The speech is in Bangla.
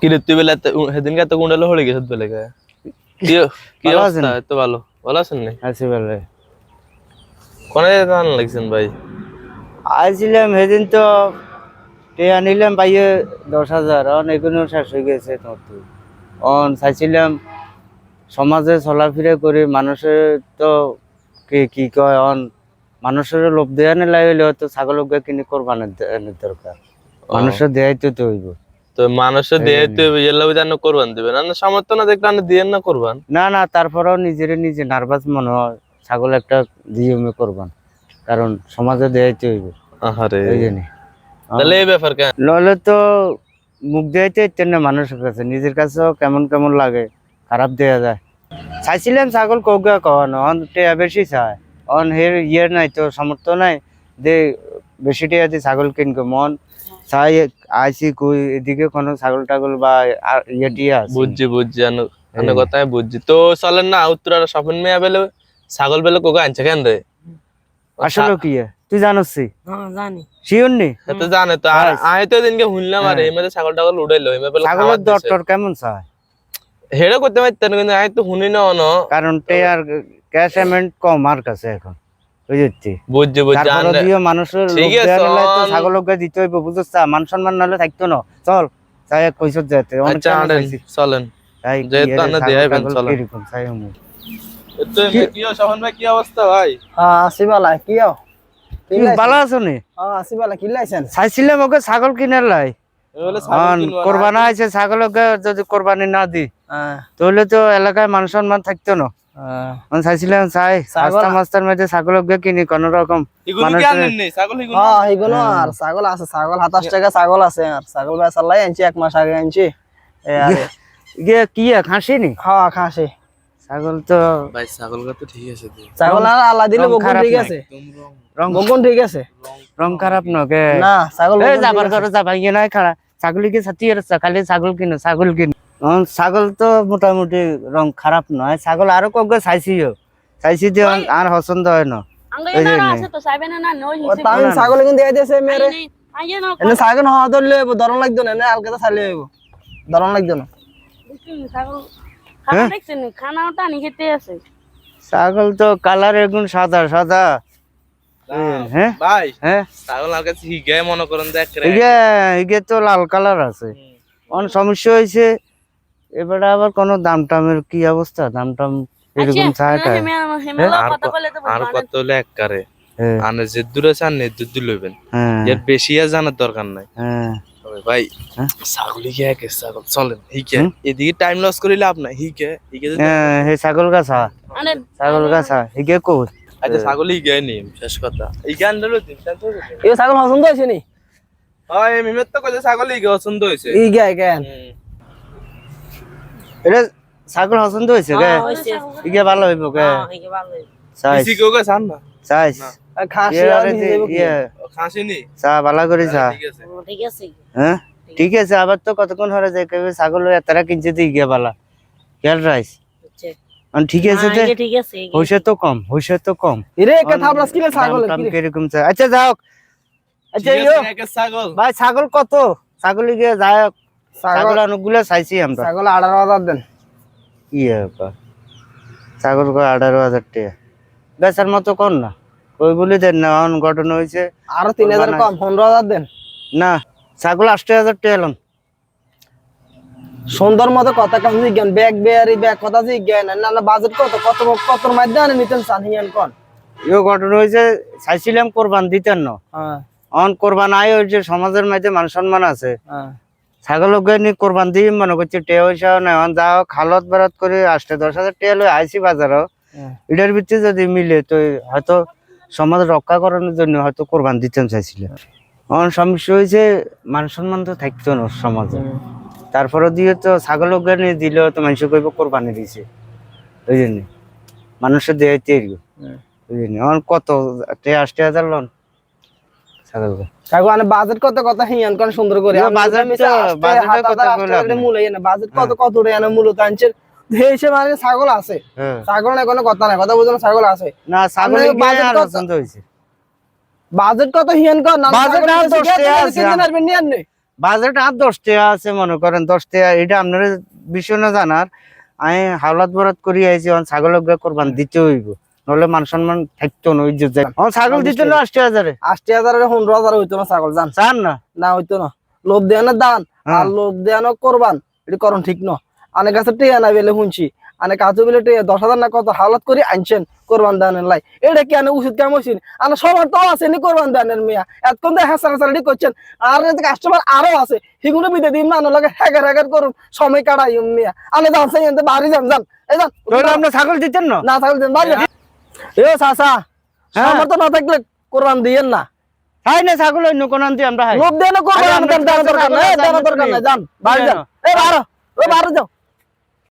কি রে তুই বেলা সেদিনকে এত গুন্ডালো হয়ে গেছে বেলে কে কি? অবস্থা? এত ভালো? ভালো আছেন নি? আছি বলে কোনে লাগছেন ভাই? আইছিলাম সেদিন তো টেয়া নিলাম পাইয়ে দশ হাজার। অন এগুলো শেষ হয়ে গেছে তো অন চাইছিলাম সমাজে চলাফিরা করে মানুষের তো কি কি কয়? অন মানুষের লোভ দেয়া নে লাগলে তো ছাগল কিনে কোরবানের দরকার। মানুষের দেয়াই তো তো হইব তো মানুষের দেহে তুই জানো করবান দিবেন না সামর্থ্য না দেখলে আপনি দিয়েন না করবান। না না তারপরেও নিজেরে নিজে নার্ভাস মনে হয়। ছাগল একটা দিয়ে করবান। কারণ সমাজে দেয়াই তো হইব। আহারে। এই জন্য। তাহলে এই ব্যাপার কেন? তো মুখ দেয়াইতে ইচ্ছেন না মানুষের কাছে। নিজের কাছেও কেমন কেমন লাগে খারাপ দেয়া যায়। চাইছিলাম ছাগল কৌকা কওয়ানো অন টেয়া বেশি চায়। অন হের ইয়ে নাই তো সামর্থ্য নাই। দে বেশি টেয়া দিয়ে ছাগল কিনবো মন চাই আইসি কই এদিকে কোনো ছাগল টাগল বা আর ইয়ে টিয়া আছে? বুঝছি বুঝছি আনো আনো কথা বুঝছি। তো চলেন না উত্তরার স্বপ্ন মেয়া বেলে ছাগল বেলে কোকা আনছে কেন রে? আসলে কি তুই জানোস? হ্যাঁ জানি। শিওর নি? তো জানে তো আর আয় তো দিনকে আর মধ্যে ছাগল টাগল উড়াইলো এই বেলে ছাগলের দর টর কেমন চায়? হেড়ে করতে পারতেন কিন্তু আয় তো শুনি না অন। কারণ টেয়ার ক্যাশ পেমেন্ট কম আর কাছে এখন। বুঝছি। বুঝছি বুঝছি মানুষের ঠিক আছে, দিতে হইব বুঝছ? মান সম্মান নাহলে থাকতো না। চল যেতে আচ্ছা। চলেন। তাই কি ছাগল। কি? স্বপন ভাই কি অবস্থা ভাই? হ্যাঁ আসি বালা কি আও কি ভালো আছো নি? হ্যাঁ আসি বালা কি লাইছেন? চাইছিলাম ওকে ছাগল কিনার লাই। ছাগল। কোরবানা আছে ছাগলকে যদি কোরবানি না দি হ্যাঁ। তাহলে তো এলাকায় মান সম্মান থাকতো না। আমি চাইছিলাম চাই ছাগল- রাস্তা মাস্তার মধ্যে ছাগলকে কিনি কোন রকম। এগুলো হ্যাঁ এগুলো আর ছাগল আছে ছাগল সাতাশ টাকা ছাগল আছে আর ছাগল বেচার লাই আনছি এক মাস আগে আনছি। আর কি এ, খাসি নি? হ্যাঁ খাসি। ছাগল তো ভাই ছাগল তো ঠিক আছে ছাগল আর আল্লাহ দিলে বকুন ঠিক আছে। রং। বকুন ঠিক আছে। রং খারাপ নকে না ছাগল এই বকুন যাবার। ঘরে যাবা ইয়ে নাই খাড়া। ছাগলিকে ছাতিয়ে রাখছে খালি ছাগল কিনো ছাগল কিনো। এখন ছাগল তো মোটামুটি রং খারাপ নয় ছাগল আরও কবে চাইছিও চাইছি দিয়ে আর পছন্দ হয় না। যে ছাগল কিন্তু মেরে। এনে ছাগল হওয়া ধরলে লাগতো না এনে আলকাতা ছাড়লে হইব। দরম লাগতো না। হ্যাঁ? ছাগল তো কালার এগুন সাদা সাদা। হ্যাঁ ভাই হ্যাঁ? ছাগল আর কাছে হিগে মনে করেন দেখ তো লাল কালার আছে। অন সমস্যা হয়েছে এবারে আবার কোনো দাম টামের কি অবস্থা? দাম টাম এরকম চায়টা আর ক- আর কত হলে এক কারে হ্যাঁ আনে যে দূর আছে আর নেই দূর লইবেন। হ্যাঁ। এর বেশি আর জানার দরকার নাই। হ্যাঁ। ভাই হ্যাঁ? ছাগলি কে এক ছাগল চলেন হিকে এদিকে টাইম লস করি লাভ নাই হিকে হিকে হ্যাঁ হে ছাগল গাছা। ছাগল গাছা হিগে কই আচ্ছা ছাগল হিকে নিম শেষ কথা। হিকে আনলে দিন এই ছাগল পছন্দ হয়েছে নি? হয় মিমের তো কইছে ছাগল হিকে পছন্দ ই গায় কেন এটা ছাগল পছন্দ হয়েছে গে ইগে ভালো হইব কে? না? খাসি আর নিজে দেবো কি? ইয়ে। ভালো করে চা। ঠিক আছে। ঠিক আছে। হ্যাঁ? ঠিক আছে আবার তো কতক্ষণ হরে যায় কেবে ছাগল এতটা কিনছে তো ইগে বালা খেয়াল রাইস আন ঠিক আছে যে ঠিক আছে হইছে তো কম হইছে তো কম। ইরে কে থাবলাস কিলে ছাগল কীরকম চাই আচ্ছা যাও আচ্ছা ইয়ো। ভাই ছাগল কত? ছাগল গিয়ে যায় ছাগল অনেকগুলো চাইছি আমরা। ছাগল আঠারো হাজার দেন। ছাগল আঠারো হাজার টাকা। বেচার মতো কর না? দেন না অন ঘটনা হয়েছে। আরও তিন হাজার কম পনেরো হাজার দেন। না ছাগল হাজার টাকা এলাম সুন্দর মতো কথা কাম জিজ্ঞান ব্যাগ বেয়ারি ব্যাগ কথা জিজ্ঞান না না বাজেট কত? কত কত মাধ্যমে নিতেন চান হিয়ান কোন ইও ঘটনা হয়েছে চাইছিলাম কোরবান দিতেন না। হ্যাঁ। অন কোরবান আয় ওই যে সমাজের মধ্যে মান সম্মান আছে। হ্যাঁ ছাগল নি কোরবান দিয়ে মনে করছে টেয়া পয়সাও বেরাত করে আসতে দশ হাজার টাকা লই আইসি বাজারও। হ্যাঁ। এটার ভিত্তি যদি মিলে তো হয়তো সমাজ রক্ষা করানোর জন্য হয়তো কোরবান দিতে চাইছিল। অন সমস্যা হয়েছে মান সম্মান তো থাকতো না সমাজে। তারপরে দিয়ে তো ছাগল নিয়ে দিলেও তো মানুষ কইব কোরবানি দিছে। ওই জন্য মানুষের ওই জন্য অন কত? আসতে হাজার লন। বাজেট কত কত হিয়ান কোন সুন্দর করে? না, বাজেট মিশে তো- আস্তে বাজেটের হাত কথা হাজার বলে মূল না বাজেট কত কত রে আনে মূলত আনছেন? দেশে মানে ছাগল আছে। হ্যাঁ। ছাগল না কোনো কথা নাই কথা বুঝুন ছাগল আছে। না ছাগল বাজেট কত? বাজেট কত হিয়ান কর না বাজেট আর বেশি দশ খেয়ে টাকা আছে। বাজেট আর টাকা মনে করেন দশ টাকা। এটা আপনার বিষয় না জানার। আমি হাওলাত বরাত করি আইছি ছাগল কোরবান দিতে হইব। নলে মান সম্মান থাকতো না ওই যে যায়। আমার ছাগল দিতে না আশি হাজারে? আশি হাজার পনেরো হাজার হইতো না ছাগল জান? চান না? না হইতো না। লোভ দেয়ানোর দান। হ্যাঁ। আর লোভ দেয়ানো করবান। এটা করণ ঠিক ন। অনেক কাছে টেয়া না বেলে শুনছি আনে কাজু বেলে টেয়া দশ হাজার না কত হালত করে আনছেন কোরবান দানের লাই। এটা কেন উচিত কেমন হয়েছিল আর সবার তো আছে নি কোরবান দানের মিয়া। এতক্ষণ তো হ্যাঁ সারাসারি করছেন। আর কাস্টমার আরও আছে সেগুলো বিদে দিন না লাগে হ্যাগার হ্যাগার করুন। সময় কাটাই মিয়া। আমি জানছে এনতে বাড়ি যান যান এই যান আপনি ছাগল দিতেন না? না থাকলে দেন বাড়ি। এ চাচা হ্যাঁ। আমার তো না থাকলে কোরবান দিয়েন না। হাই না ছাগল অন্য কোন আনতে আমরা লোভ দেন আরে কোরবান দরকার নাই দরকার নাই। যান বাড়ি যান। এ বারো ও বারো যাও।